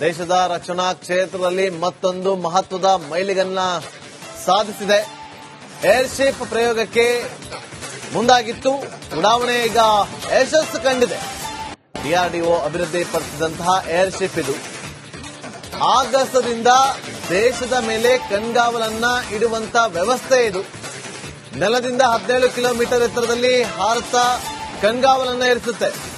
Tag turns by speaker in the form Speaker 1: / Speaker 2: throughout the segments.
Speaker 1: ದೇಶದ ರಕ್ಷಣಾ ಕ್ಷೇತ್ರದಲ್ಲಿ ಮತ್ತೊಂದು ಮಹತ್ವದ ಮೈಲಿಗನ್ನ ಸಾಧಿಸಿದೆ. ಏರ್ಶಿಪ್ ಪ್ರಯೋಗಕ್ಕೆ ಮುಂದಾಗಿತ್ತು. ಉಡಾವಣೆ ಈಗ ಯಶಸ್ಸು ಕಂಡಿದೆ. ಡಿಆರ್ಡಿಒ ಅಭಿವೃದ್ಧಿಪಡಿಸಿದಂತಹ ಏರ್ಶಿಪ್ ಇದು. ಆಗಸ್ಟ್ದಿಂದ ದೇಶದ ಮೇಲೆ ಕಣ್ಗಾವಲನ್ನ ಇಡುವಂತ ವ್ಯವಸ್ಥೆ ಇದು. ನೆಲದಿಂದ ಹದಿನೇಳು ಕಿಲೋಮೀಟರ್ ಎತ್ತರದಲ್ಲಿ ಹಾರುತ್ತಾ ಕಣ್ಗಾವಲನ್ನ ಇರಿಸುತ್ತೆ.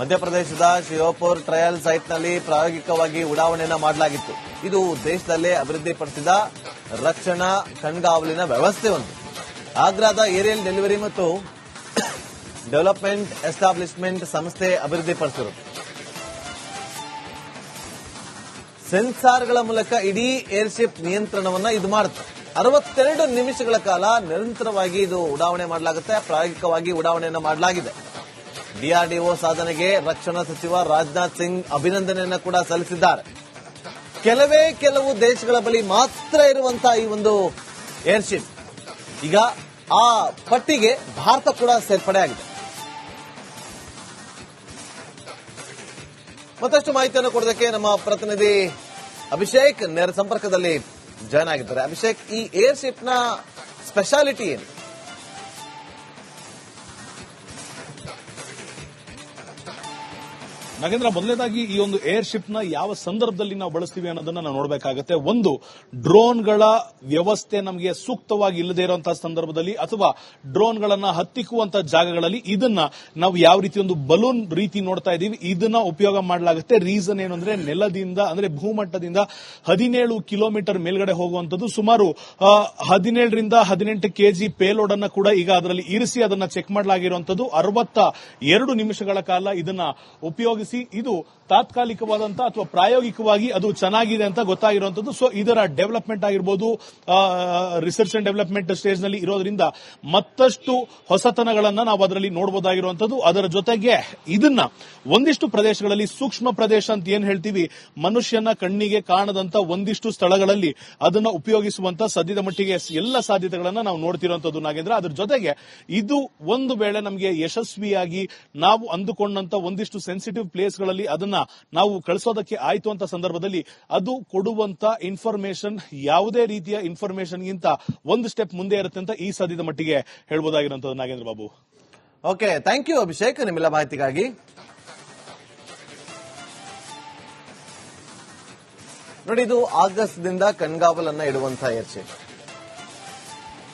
Speaker 1: ಮಧ್ಯಪ್ರದೇಶದ ಶಿವಪುರ್ ಟ್ರಯಲ್ ಸೈಟ್ನಲ್ಲಿ ಪ್ರಾಯೋಗಿಕವಾಗಿ ಉಡಾವಣೆಯನ್ನು ಮಾಡಲಾಗಿತ್ತು. ಇದು ದೇಶದಲ್ಲೇ ಅಭಿವೃದ್ಧಿಪಡಿಸಿದ ರಕ್ಷಣಾ ಕಣ್ಗಾವಲಿನ ವ್ಯವಸ್ಥೆ ಒಂದು. ಆಗ್ರಾದ ಏರಿಯಲ್ ಡೆಲಿವರಿ ಮತ್ತು ಡೆವಲಪ್ಮೆಂಟ್ ಎಸ್ಟಾಬ್ಲಿಷ್ಮೆಂಟ್ ಸಂಸ್ಥೆ ಅಭಿವೃದ್ಧಿಪಡಿಸಿರುತ್ತೆ ಸೆನ್ಸಾರ್ಗಳ ಮೂಲಕ ಇಡೀ ಏರ್ಶಿಪ್ ನಿಯಂತ್ರಣವನ್ನ ಇದು ಮಾಡುತ್ತೆ. ಅರವತ್ತೆರಡು ನಿಮಿಷಗಳ ಕಾಲ ನಿರಂತರವಾಗಿ ಇದು ಉಡಾವಣೆ ಮಾಡಲಾಗುತ್ತೆ, ಪ್ರಾಯೋಗಿಕವಾಗಿ ಉಡಾವಣೆಯನ್ನು ಮಾಡಲಾಗಿದೆ. ಡಿಆರ್ಡಿಒ ಸಾಧನೆಗೆ ರಕ್ಷಣಾ ಸಚಿವ ರಾಜನಾಥ್ ಸಿಂಗ್ ಅಭಿನಂದನೆಯನ್ನು ಕೂಡ ಸಲ್ಲಿಸಿದ್ದಾರೆ. ಕೆಲವೇ ಕೆಲವು ದೇಶಗಳ ಬಳಿ ಮಾತ್ರ ಇರುವಂತಹ ಈ ಒಂದು ಏರ್ಶಿಪ್. ಈಗ ಆ ಪಟ್ಟಿಗೆ ಭಾರತ ಕೂಡ ಸೇರ್ಪಡೆಯಾಗಿದೆ ಮತ್ತಷ್ಟು ಮಾಹಿತಿಯನ್ನು ಕೊಡೋದಕ್ಕೆ ನಮ್ಮ ಪ್ರತಿನಿಧಿ ಅಭಿಷೇಕ್ ನೇರ ಸಂಪರ್ಕದಲ್ಲಿ ಜಾಯ್ನ್ ಆಗಿದ್ದಾರೆ. ಅಭಿಷೇಕ್, ಈ ಏರ್ಶಿಪ್ನ ಸ್ಪೆಷಾಲಿಟಿ ಏನು?
Speaker 2: ನಾಗೇಂದ್ರ, ಮೊದಲನೇದಾಗಿ ಈ ಒಂದು ಏರ್ ಶಿಪ್ನ ಯಾವ ಸಂದರ್ಭದಲ್ಲಿ ನಾವು ಬಳಸ್ತೀವಿ ಅನ್ನೋದನ್ನ ನಾವು ನೋಡಬೇಕಾಗತ್ತೆ. ಒಂದು, ಡ್ರೋನ್ಗಳ ವ್ಯವಸ್ಥೆ ನಮಗೆ ಸೂಕ್ತವಾಗಿ ಇಲ್ಲದೇ ಇರುವಂತಹ ಸಂದರ್ಭದಲ್ಲಿ ಅಥವಾ ಡ್ರೋನ್ಗಳನ್ನ ಹತ್ತಿಕ್ಕುವಂತಹ ಜಾಗಗಳಲ್ಲಿ ಇದನ್ನ ನಾವು ಯಾವ ರೀತಿ ಒಂದು ಬಲೂನ್ ರೀತಿ ನೋಡ್ತಾ ಇದೀವಿ ಇದನ್ನ ಉಪಯೋಗ ಮಾಡಲಾಗುತ್ತೆ. ರೀಸನ್ ಏನು ಅಂದ್ರೆ ನೆಲದಿಂದ, ಅಂದ್ರೆ ಭೂಮಟ್ಟದಿಂದ ಹದಿನೇಳು ಕಿಲೋಮೀಟರ್ ಮೇಲ್ಗಡೆ ಹೋಗುವಂತದ್ದು ಸುಮಾರು ಹದಿನೇಳರಿಂದ ಹದಿನೆಂಟು ಕೆಜಿ ಪೇಲೋಡ್ ಅನ್ನ ಕೂಡ ಈಗ ಅದರಲ್ಲಿ ಇರಿಸಿ ಅದನ್ನ ಚೆಕ್ ಮಾಡಲಾಗಿರುವಂತದ್ದು ಅರವತ್ತ ಎರಡು ನಿಮಿಷಗಳ ಕಾಲ ಇದನ್ನ ಉಪಯೋಗಿಸಿ ಇದು ತಾತ್ಕಾಲಿಕವಾದಂತಹ ಅಥವಾ ಪ್ರಾಯೋಗಿಕವಾಗಿ ಅದು ಚೆನ್ನಾಗಿದೆ ಅಂತ ಗೊತ್ತಾಗಿರುವಂತದ್ದು. ಸೊ ಇದರ ಡೆವಲಪ್ಮೆಂಟ್ ಆಗಿರ್ಬೋದು ರಿಸರ್ಚ್ ಅಂಡ್ ಡೆವಲಪ್ಮೆಂಟ್ ಸ್ಟೇಜ್ನಲ್ಲಿ ಇರೋದ್ರಿಂದ ಮತ್ತಷ್ಟು ಹೊಸತನಗಳನ್ನ ನಾವು ಅದರಲ್ಲಿ ನೋಡಬಹುದಾಗಿರುವಂತದ್ದು ಅದರ ಜೊತೆಗೆ ಇದನ್ನ ಒಂದಿಷ್ಟು ಪ್ರದೇಶಗಳಲ್ಲಿ ಸೂಕ್ಷ್ಮ ಪ್ರದೇಶ ಅಂತ ಏನ್ ಹೇಳ್ತೀವಿ? ಮನುಷ್ಯನ ಕಣ್ಣಿಗೆ ಕಾಣದಂತ ಒಂದಿಷ್ಟು ಸ್ಥಳಗಳಲ್ಲಿ ಅದನ್ನ ಉಪಯೋಗಿಸುವಂತ ಸದ್ಯದ ಮಟ್ಟಿಗೆ ಎಲ್ಲ ಸಾಧ್ಯತೆಗಳನ್ನ ನಾವು ನೋಡ್ತಿರುವಂತದ್ದು ನಾಗೇಂದ್ರ. ಅದ್ರ ಜೊತೆಗೆ ಇದು ಒಂದು ವೇಳೆ ನಮಗೆ ಯಶಸ್ವಿಯಾಗಿ ನಾವು ಅಂದುಕೊಂಡಂತ ಒಂದಿಷ್ಟು ಸೆನ್ಸಿಟಿವ್ ಪ್ಲೇಸ್ಗಳಲ್ಲಿ ಅದನ್ನ ನಾವು ಕಳಿಸೋದಕ್ಕೆ ಆಯ್ತು ಅಂತ ಸಂದರ್ಭದಲ್ಲಿ ಅದು ಕೊಡುವಂತ ಇನ್ಫಾರ್ಮೇಶನ್ ಯಾವುದೇ ರೀತಿಯ ಇನ್ಫಾರ್ಮೇಶನ್ ಗಿಂತ ಒಂದು ಸ್ಟೆಪ್ ಮುಂದೆ ಇರುತ್ತೆ ಅಂತ ಈ ಸದ್ಯದ ಮಟ್ಟಿಗೆ ಹೇಳ್ಬೋದಾಗಿರುವಂತದ್ದು Nagendra Babu.
Speaker 1: Okay thank you Abhishek ನಿಮ್ಮೆಲ್ಲ ಮಾಹಿತಿಗಾಗಿ. ನೋಡಿ, ಇದು ಆಗಸ್ಟ್ ದಿಂದ ಕಣ್ಗಾವಲನ್ನ ಇಡುವಂತಹ ಹೆಚ್ಚೆ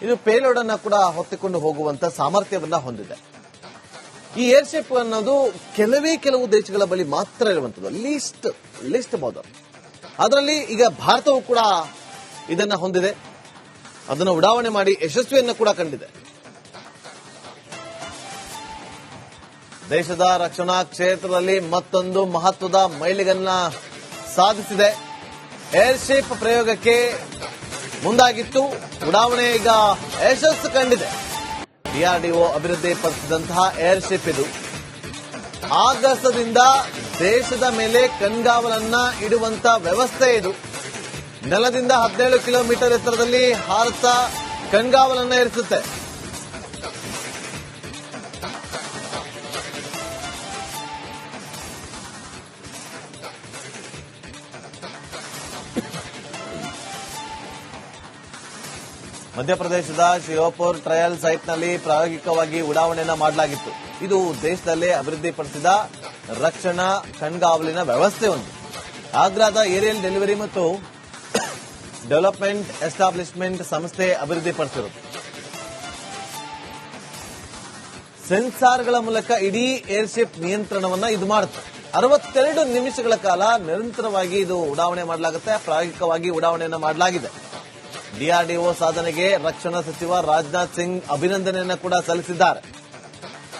Speaker 1: ಇದು ಪೇಲೋಡ್ ಅನ್ನ ಕೂಡ ಹೊತ್ತಿಕೊಂಡು ಹೋಗುವಂತ ಸಾಮರ್ಥ್ಯವನ್ನ ಹೊಂದಿದೆ. ಈ ಏರ್ಶಿಪ್ ಅನ್ನೋದು ಕೆಲವೇ ಕೆಲವು ದೇಶಗಳ ಬಳಿ ಮಾತ್ರ ಇರುವಂತದ್ದು. ಲೀಸ್ಟ್ ಲೀಸ್ಟ್ ಬಾರ್ಡರ್ ಅದರಲ್ಲಿ ಈಗ ಭಾರತವು ಕೂಡ ಇದನ್ನ ಹೊಂದಿದೆ. ಅದನ್ನು ಉಡಾವಣೆ ಮಾಡಿ ಯಶಸ್ವಿಯನ್ನು ಕೂಡ ಕಂಡಿದೆ. ದೇಶದ ರಕ್ಷಣಾ ಕ್ಷೇತ್ರದಲ್ಲಿ ಮತ್ತೊಂದು ಮಹತ್ವದ ಮೈಲಿಗನ್ನ ಸಾಧಿಸಿದೆ. ಏರ್ಶಿಪ್ ಪ್ರಯೋಗಕ್ಕೆ ಮುಂದಾಗಿತ್ತು. ಉಡಾವಣೆ ಈಗ ಯಶಸ್ಸು ಕಂಡಿದೆ. ಡಿಆರ್ಡಿಒ ಅಭಿವೃದ್ಧಿಪಡಿಸಿದಂತಹ ಏರ್ಶಿಪ್ ಇದು. ಆಗಸದಿಂದ ದೇಶದ ಮೇಲೆ ಕಣ್ಗಾವಲನ್ನ ಇಡುವಂತ ವ್ಯವಸ್ಥೆ ಇದು. ನೆಲದಿಂದ ಹದಿನೇಳು ಕಿಲೋಮೀಟರ್ ಎತ್ತರದಲ್ಲಿ ಹಾರುತ್ತಾ ಕಣ್ಗಾವಲನ್ನ ಇರಿಸುತ್ತೆ. ಮಧ್ಯಪ್ರದೇಶದ ಶಿವಪುರ್ ಟ್ರಯಲ್ ಸೈಟ್ನಲ್ಲಿ ಪ್ರಾಯೋಗಿಕವಾಗಿ ಉಡಾವಣೆಯನ್ನು ಮಾಡಲಾಗಿತ್ತು. ಇದು ದೇಶದಲ್ಲೇ ಅಭಿವೃದ್ಧಿಪಡಿಸಿದ ರಕ್ಷಣಾ ಕಣ್ಗಾವಲಿನ ವ್ಯವಸ್ಥೆ ಒಂದು. ಆಗ್ರಾದ ಏರಿಯಲ್ ಡೆಲಿವರಿ ಮತ್ತು ಡೆವಲಪ್ಮೆಂಟ್ ಎಸ್ಟಾಬ್ಲಿಷ್ಮೆಂಟ್ ಸಂಸ್ಥೆ ಅಭಿವೃದ್ಧಿಪಡಿಸಿರುವುದು. ಸೆನ್ಸಾರ್ಗಳ ಮೂಲಕ ಇಡೀ ಏರ್ಶಿಪ್ ನಿಯಂತ್ರಣವನ್ನ ಇದು ಮಾಡುತ್ತೆ. ಅರವತ್ತೆರಡು ನಿಮಿಷಗಳ ಕಾಲ ನಿರಂತರವಾಗಿ ಇದು ಉಡಾವಣೆ ಮಾಡಲಾಗುತ್ತೆ. ಪ್ರಾಯೋಗಿಕವಾಗಿ ಉಡಾವಣೆಯನ್ನು ಮಾಡಲಾಗಿದೆ. ಡಿಆರ್ಡಿಒ ಸಾಧನೆಗೆ ರಕ್ಷಣಾ ಸಚಿವ ರಾಜನಾಥ್ ಸಿಂಗ್ ಅಭಿನಂದನೆಯನ್ನು ಕೂಡ ಸಲ್ಲಿಸಿದ್ದಾರೆ.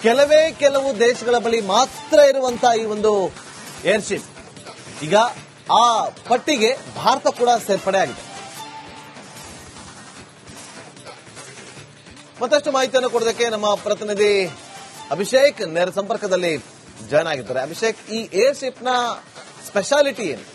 Speaker 1: ಕೆಲವೇ ಕೆಲವು ದೇಶಗಳ ಬಳಿ ಮಾತ್ರ ಇರುವಂತಹ ಈ ಒಂದು ಏರ್ಶಿಪ್. ಈಗ ಆ ಪಟ್ಟಿಗೆ ಭಾರತ ಕೂಡ ಸೇರ್ಪಡೆಯಾಗಿದೆ. ಮತ್ತಷ್ಟು ಮಾಹಿತಿಯನ್ನು ಕೊಡೋದಕ್ಕೆ ನಮ್ಮ ಪ್ರತಿನಿಧಿ ಅಭಿಷೇಕ್ ನೇರ ಸಂಪರ್ಕದಲ್ಲಿ ಜಾಯ್ನ್ ಆಗಿದ್ದಾರೆ. ಅಭಿಷೇಕ್, ಈ ಏರ್ಶಿಪ್ನ ಸ್ಪೆಷಾಲಿಟಿ ಏನು?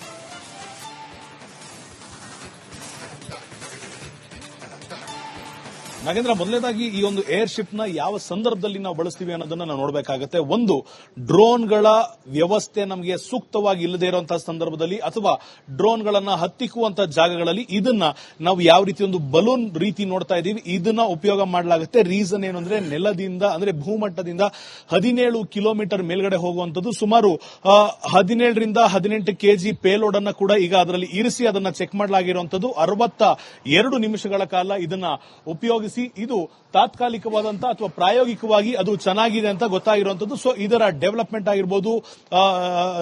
Speaker 2: ನಾಗೇಂದ್ರ, ಮೊದಲನೇದಾಗಿ ಈ ಒಂದು ಏರ್ ಶಿಪ್ನ ಯಾವ ಸಂದರ್ಭದಲ್ಲಿ ನಾವು ಬಳಸ್ತೀವಿ ಅನ್ನೋದನ್ನ ನಾವು ನೋಡಬೇಕಾಗತ್ತೆ. ಒಂದು, ಡ್ರೋನ್ಗಳ ವ್ಯವಸ್ಥೆ ನಮಗೆ ಸೂಕ್ತವಾಗಿ ಇಲ್ಲದೆ ಇರುವಂತಹ ಸಂದರ್ಭದಲ್ಲಿ ಅಥವಾ ಡ್ರೋನ್ಗಳನ್ನ ಹತ್ತಿಕ್ಕುವಂತಹ ಜಾಗಗಳಲ್ಲಿ ಇದನ್ನ ನಾವು ಯಾವ ರೀತಿ ಒಂದು ಬಲೂನ್ ರೀತಿ ನೋಡ್ತಾ ಇದೀವಿ ಇದನ್ನ ಉಪಯೋಗ ಮಾಡಲಾಗುತ್ತೆ. ರೀಸನ್ ಏನು ನೆಲದಿಂದ, ಅಂದ್ರೆ ಭೂಮಟ್ಟದಿಂದ ಹದಿನೇಳು ಕಿಲೋಮೀಟರ್ ಮೇಲ್ಗಡೆ ಹೋಗುವಂತದ್ದು ಸುಮಾರು ಹದಿನೇಳರಿಂದ ಹದಿನೆಂಟು ಕೆಜಿ ಪೇಲೋಡ್ ಅನ್ನ ಕೂಡ ಈಗ ಅದರಲ್ಲಿ ಇರಿಸಿ ಅದನ್ನ ಚೆಕ್ ಮಾಡಲಾಗಿರುವಂತದ್ದು ಅರವತ್ತ ಎರಡು ನಿಮಿಷಗಳ ಕಾಲ ಇದನ್ನ ಉಪಯೋಗಿಸಿ ಇದು ತಾತ್ಕಾಲಿಕವಾದಂತ ಅಥವಾ ಪ್ರಾಯೋಗಿಕವಾಗಿ ಅದು ಚೆನ್ನಾಗಿದೆ ಅಂತ ಗೊತ್ತಾಗಿರುವಂತದ್ದು. ಸೊ ಇದರ ಡೆವಲಪ್ಮೆಂಟ್ ಆಗಿರ್ಬೋದು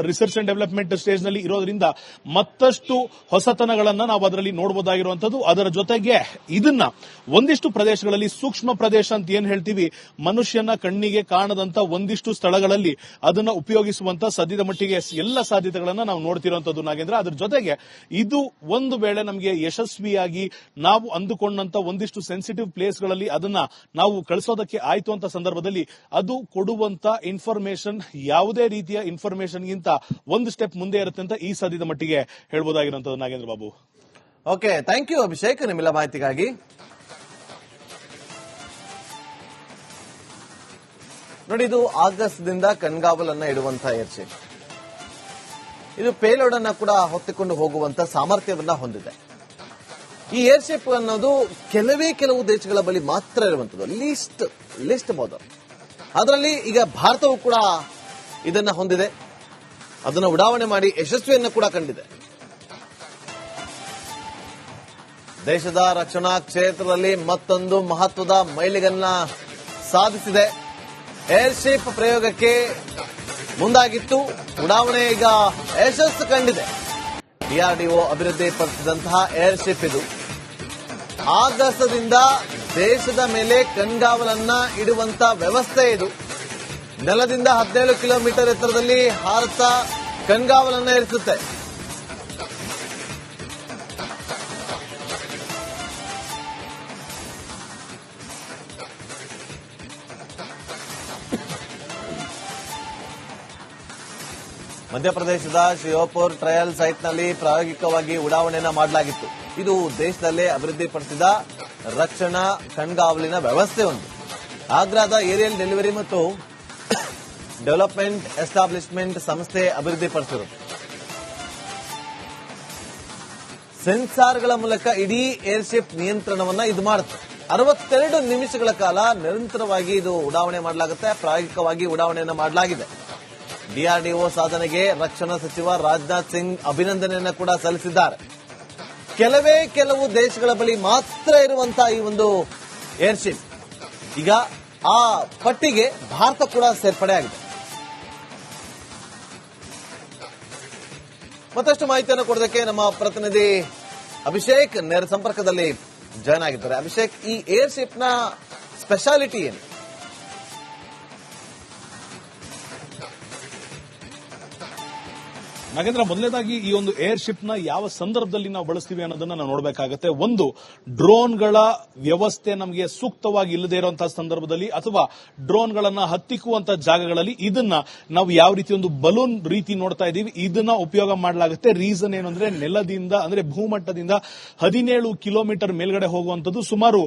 Speaker 2: ರಿಸರ್ಚ್ ಅಂಡ್ ಡೆವಲಪ್ಮೆಂಟ್ ಸ್ಟೇಜ್ನಲ್ಲಿ ಇರೋದ್ರಿಂದ ಮತ್ತಷ್ಟು ಹೊಸತನಗಳನ್ನು ನಾವು ಅದರಲ್ಲಿ ನೋಡಬಹುದಾಗಿರುವಂತದ್ದು ಅದರ ಜೊತೆಗೆ ಇದನ್ನ ಒಂದಿಷ್ಟು ಪ್ರದೇಶಗಳಲ್ಲಿ, ಸೂಕ್ಷ್ಮ ಪ್ರದೇಶ ಅಂತ ಏನ್ ಹೇಳ್ತೀವಿ? ಮನುಷ್ಯನ ಕಣ್ಣಿಗೆ ಕಾಣದಂತ ಒಂದಿಷ್ಟು ಸ್ಥಳಗಳಲ್ಲಿ ಅದನ್ನ ಉಪಯೋಗಿಸುವಂತ ಸದ್ಯದ ಮಟ್ಟಿಗೆ ಎಲ್ಲ ಸಾಧ್ಯತೆಗಳನ್ನ ನಾವು ನೋಡ್ತಿರುವಂತದ್ದು ನಾಗೇಂದ್ರ. ಅದ್ರ ಜೊತೆಗೆ ಇದು ಒಂದು ವೇಳೆ ನಮಗೆ ಯಶಸ್ವಿಯಾಗಿ ನಾವು ಅಂದುಕೊಂಡಂತ ಒಂದಿಷ್ಟು ಸೆನ್ಸಿಟಿವ್ ಪ್ಲೇಸ್ಗಳಲ್ಲಿ ಅದನ್ನ ನಾವು ಕಳಿಸೋದಕ್ಕೆ ಆಯ್ತು ಅಂತ ಸಂದರ್ಭದಲ್ಲಿ ಅದು ಕೊಡುವಂತ ಇನ್ಫಾರ್ಮೇಶನ್ ಯಾವುದೇ ರೀತಿಯ ಇನ್ಫಾರ್ಮೇಶನ್ಗಿಂತ ಒಂದು ಸ್ಟೆಪ್ ಮುಂದೆ ಇರುತ್ತೆ ಅಂತ ಈ ಸದ್ಯದ ಮಟ್ಟಿಗೆ ಹೇಳ್ಬೋದಾಗಿರುವಂತದ್ದು Nagendra Babu.
Speaker 1: Okay thank you Abhishek ನಿಮ್ಮೆಲ್ಲ ಮಾಹಿತಿಗಾಗಿ. ನೋಡಿ, ಇದು ಆಗಸ್ಟ್ದಿಂದ ಕಣ್ಗಾವಲನ್ನ ಇಡುವಂತಹ ಏರ್ಶಿಪ್ ಇದು ಪೇಲೋಡ್ ಅನ್ನ ಕೂಡ ಹೊತ್ತಿಕೊಂಡು ಹೋಗುವಂತ ಸಾಮರ್ಥ್ಯವನ್ನ ಹೊಂದಿದೆ. ಈ ಏರ್ಶಿಪ್ ಅನ್ನೋದು ಕೆಲವೇ ಕೆಲವು ದೇಶಗಳ ಬಳಿ ಮಾತ್ರ ಇರುವಂತದ್ದು ಲೀಸ್ಟ್ ಲೀಸ್ಟ್ ಬೋದರ್ ಅದರಲ್ಲಿ ಈಗ ಭಾರತವು ಕೂಡ ಇದನ್ನ ಹೊಂದಿದೆ. ಅದನ್ನ ಉಡಾವಣೆ ಮಾಡಿ ಯಶಸ್ವಿಯನ್ನು ಕೂಡ ಕಂಡಿದೆ. ದೇಶದ ರಕ್ಷಣಾ ಕ್ಷೇತ್ರದಲ್ಲಿ ಮತ್ತೊಂದು ಮಹತ್ವದ ಮೈಲಿಗನ್ನ ಸಾಧಿಸಿದೆ. ಏರ್ಶಿಪ್ ಪ್ರಯೋಗಕ್ಕೆ ಮುಂದಾಗಿತ್ತು. ಉಡಾವಣೆ ಈಗ ಯಶಸ್ಸು ಕಂಡಿದೆ. ಡಿಆರ್ಡಿಒ ಅಭಿವೃದ್ಧಿಪಡಿಸಿದಂತಹ ಏರ್ಶಿಪ್ ಇದು. ಆಗಸದಿಂದ ದೇಶದ ಮೇಲೆ ಕಣ್ಗಾವಲನ್ನ ಇಡುವಂತ ವ್ಯವಸ್ಥೆ ಇದು. ನೆಲದಿಂದ ಹದಿನೇಳು ಕಿಲೋಮೀಟರ್ ಎತ್ತರದಲ್ಲಿ ಹಾರತ ಕಣ್ಗಾವಲನ್ನ ಇರಿಸುತ್ತೆ. ಮಧ್ಯಪ್ರದೇಶದ ಶಿಯೋಪುರ್ ಟ್ರಯಲ್ ಸೈಟ್ನಲ್ಲಿ ಪ್ರಾಯೋಗಿಕವಾಗಿ ಉಡಾವಣೆಯನ್ನು ಮಾಡಲಾಗಿತ್ತು. ಇದು ದೇಶದಲ್ಲೇ ಅಭಿವೃದ್ಧಿಪಡಿಸಿದ ರಕ್ಷಣಾ ಕಣ್ಗಾವಲಿನ ವ್ಯವಸ್ಥೆ ಒಂದು. ಆಗ್ರಾದ ಏರಿಯಲ್ ಡೆಲಿವರಿ ಮತ್ತು ಡೆವಲಪ್ಮೆಂಟ್ ಎಸ್ಟಾಬ್ಲಿಷ್ಮೆಂಟ್ ಸಂಸ್ಥೆ ಅಭಿವೃದ್ಧಿಪಡಿಸಿದರು ಸೆನ್ಸಾರ್ಗಳ ಮೂಲಕ ಇಡೀ ಏರ್ಶಿಪ್ ನಿಯಂತ್ರಣವನ್ನ ಇದು ಮಾಡುತ್ತೆ ಅರವತ್ತೆರಡು ನಿಮಿಷಗಳ ಕಾಲ ನಿರಂತರವಾಗಿ ಇದು ಉಡಾವಣೆ ಮಾಡಲಾಗುತ್ತೆ, ಪ್ರಾಯೋಗಿಕವಾಗಿ ಉಡಾವಣೆಯನ್ನು ಮಾಡಲಾಗಿದೆ. ಡಿಆರ್ಡಿಒ ಸಾಧನೆಗೆ ರಕ್ಷಣಾ ಸಚಿವ ರಾಜನಾಥ್ ಸಿಂಗ್ ಅಭಿನಂದನೆಯನ್ನ ಕೂಡ ಸಲ್ಲಿಸಿದ್ದಾರೆ. ಕೆಲವೇ ಕೆಲವು ದೇಶಗಳ ಬಳಿ ಮಾತ್ರ ಇರುವಂತ ಈ ಒಂದು ಏರ್ಶಿಪ್, ಈಗ ಆ ಪಟ್ಟಿಗೆ ಭಾರತ ಕೂಡ ಸೇರ್ಪಡೆ ಆಗಿದೆ. ಮತ್ತಷ್ಟು ಮಾಹಿತಿಯನ್ನು ಕೊಡೋದಕ್ಕೆ ನಮ್ಮ ಪ್ರತಿನಿಧಿ ಅಭಿಷೇಕ್ ನೇರ ಸಂಪರ್ಕದಲ್ಲಿ ಜಾಯ್ನ್ ಆಗಿದ್ದಾರೆ. ಅಭಿಷೇಕ್, ಈ ಏರ್ಶಿಪ್ನ ಸ್ಪೆಷಾಲಿಟಿ ಏನು?
Speaker 2: ನಾಗೇಂದ್ರ, ಮೊದಲನೇದಾಗಿ ಈ ಒಂದು ಏರ್ ಶಿಪ್ನ ಯಾವ ಸಂದರ್ಭದಲ್ಲಿ ನಾವು ಬಳಸ್ತೀವಿ ಅನ್ನೋದನ್ನ ನಾವು ನೋಡಬೇಕಾಗತ್ತೆ. ಒಂದು, ಡ್ರೋನ್ಗಳ ವ್ಯವಸ್ಥೆ ನಮಗೆ ಸೂಕ್ತವಾಗಿ ಇಲ್ಲದೆ ಇರುವಂತಹ ಸಂದರ್ಭದಲ್ಲಿ ಅಥವಾ ಡ್ರೋನ್ಗಳನ್ನ ಹತ್ತಿಕ್ಕುವಂತ ಜಾಗಗಳಲ್ಲಿ ಇದನ್ನ ನಾವು ಯಾವ ರೀತಿ ಒಂದು ಬಲೂನ್ ರೀತಿ ನೋಡ್ತಾ ಇದ್ದೀವಿ, ಇದನ್ನ ಉಪಯೋಗ ಮಾಡಲಾಗುತ್ತೆ. ರೀಸನ್ ಏನು ಅಂದ್ರೆ ನೆಲದಿಂದ, ಅಂದ್ರೆ ಭೂಮಟ್ಟದಿಂದ ಹದಿನೇಳು ಕಿಲೋಮೀಟರ್ ಮೇಲ್ಗಡೆ ಹೋಗುವಂತದ್ದು ಸುಮಾರು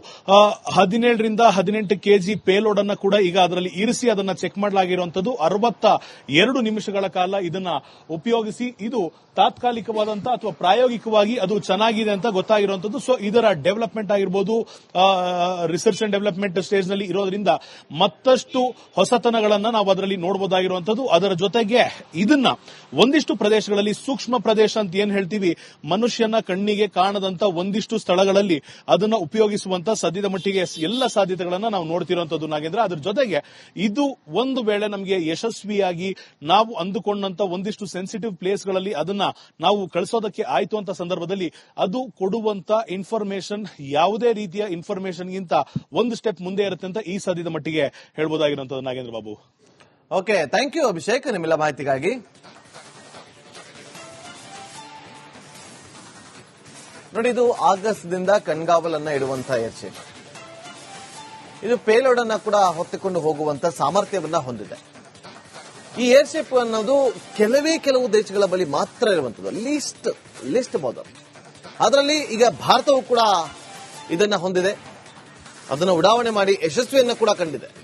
Speaker 2: ಹದಿನೇಳರಿಂದ ಹದಿನೆಂಟು ಕೆಜಿ ಪೇಲೋಡ್ ಅನ್ನ ಕೂಡ ಈಗ ಅದರಲ್ಲಿ ಇರಿಸಿ ಅದನ್ನ ಚೆಕ್ ಮಾಡಲಾಗಿರುವಂತದ್ದು ಅರವತ್ತ ಎರಡು ನಿಮಿಷಗಳ ಕಾಲ ಇದನ್ನ ಉಪಯೋಗಿಸಿ ಇದು ತಾತ್ಕಾಲಿಕವಾದಂತ ಅಥವಾ ಪ್ರಾಯೋಗಿಕವಾಗಿ ಅದು ಚೆನ್ನಾಗಿದೆ ಅಂತ ಗೊತ್ತಾಗಿರುವಂತದ್ದು. ಸೊ ಇದರ ಡೆವಲಪ್ಮೆಂಟ್ ಆಗಿರ್ಬೋದು ರಿಸರ್ಚ್ ಅಂಡ್ ಡೆವಲಪ್ಮೆಂಟ್ ಸ್ಟೇಜ್ನಲ್ಲಿ ಇರೋದ್ರಿಂದ ಮತ್ತಷ್ಟು ಹೊಸತನಗಳನ್ನು ನಾವು ಅದರಲ್ಲಿ ನೋಡಬಹುದಾಗಿರುವಂತದ್ದು ಅದರ ಜೊತೆಗೆ ಇದನ್ನ ಒಂದಿಷ್ಟು ಪ್ರದೇಶಗಳಲ್ಲಿ, ಸೂಕ್ಷ್ಮ ಪ್ರದೇಶ ಅಂತ ಏನ್ ಹೇಳ್ತೀವಿ? ಮನುಷ್ಯನ ಕಣ್ಣಿಗೆ ಕಾಣದಂತ ಒಂದಿಷ್ಟು ಸ್ಥಳಗಳಲ್ಲಿ ಅದನ್ನ ಉಪಯೋಗಿಸುವಂತ ಸದ್ಯದ ಮಟ್ಟಿಗೆ ಎಲ್ಲ ಸಾಧ್ಯತೆಗಳನ್ನ ನಾವು ನೋಡ್ತಿರುವಂತದ್ದು ನಾಗೇಂದ್ರ. ಅದ್ರ ಜೊತೆಗೆ ಇದು ಒಂದು ವೇಳೆ ನಮಗೆ ಯಶಸ್ವಿಯಾಗಿ ನಾವು ಅಂದುಕೊಂಡಂತ ಒಂದಿಷ್ಟು ಸೆನ್ಸಿಟಿವ್ ಪ್ಲೇಸ್ಗಳಲ್ಲಿ ಅದನ್ನ ನಾವು ಕಳಿಸೋದಕ್ಕೆ ಆಯ್ತು ಅಂತ ಸಂದರ್ಭದಲ್ಲಿ ಅದು ಕೊಡುವಂತ ಇನ್ಫಾರ್ಮೇಶನ್ ಯಾವುದೇ ರೀತಿಯ ಇನ್ಫಾರ್ಮೇಶನ್ಗಿಂತ ಒಂದು ಸ್ಟೆಪ್ ಮುಂದೆ ಇರುತ್ತೆ ಅಂತ ಈ ಸದ್ಯದ ಮಟ್ಟಿಗೆ ಹೇಳ್ಬೋದಾಗಿರುವಂತದ್ದು Nagendra Babu.
Speaker 1: Okay thank you Abhishek ನಿಮ್ಮೆಲ್ಲ ಮಾಹಿತಿಗಾಗಿ. ನೋಡಿ, ಇದು ಆಗಸ್ಟ್ದಿಂದ ಕಣ್ಗಾವಲನ್ನ ಇಡುವಂತಹ ಏರ್ಶಿಪ್ ಇದು ಪೇಲೋಡ್ ಅನ್ನ ಕೂಡ ಹೊತ್ತಿಕೊಂಡು ಹೋಗುವಂತ ಸಾಮರ್ಥ್ಯವನ್ನ ಹೊಂದಿದೆ. ಈ ಏರ್ಶಿಪ್ ಅನ್ನೋದು ಕೆಲವೇ ಕೆಲವು ದೇಶಗಳ ಬಳಿ ಮಾತ್ರ ಇರುವಂತದ್ದು ಲೀಸ್ಟ್, ಲಿಸ್ಟ್ ಮೊದಲು ಅದರಲ್ಲಿ ಈಗ ಭಾರತವು ಕೂಡ ಇದನ್ನ ಹೊಂದಿದೆ. ಅದನ್ನು ಉಡಾವಣೆ ಮಾಡಿ ಯಶಸ್ವಿಯನ್ನು ಕೂಡ ಕಂಡಿದೆ.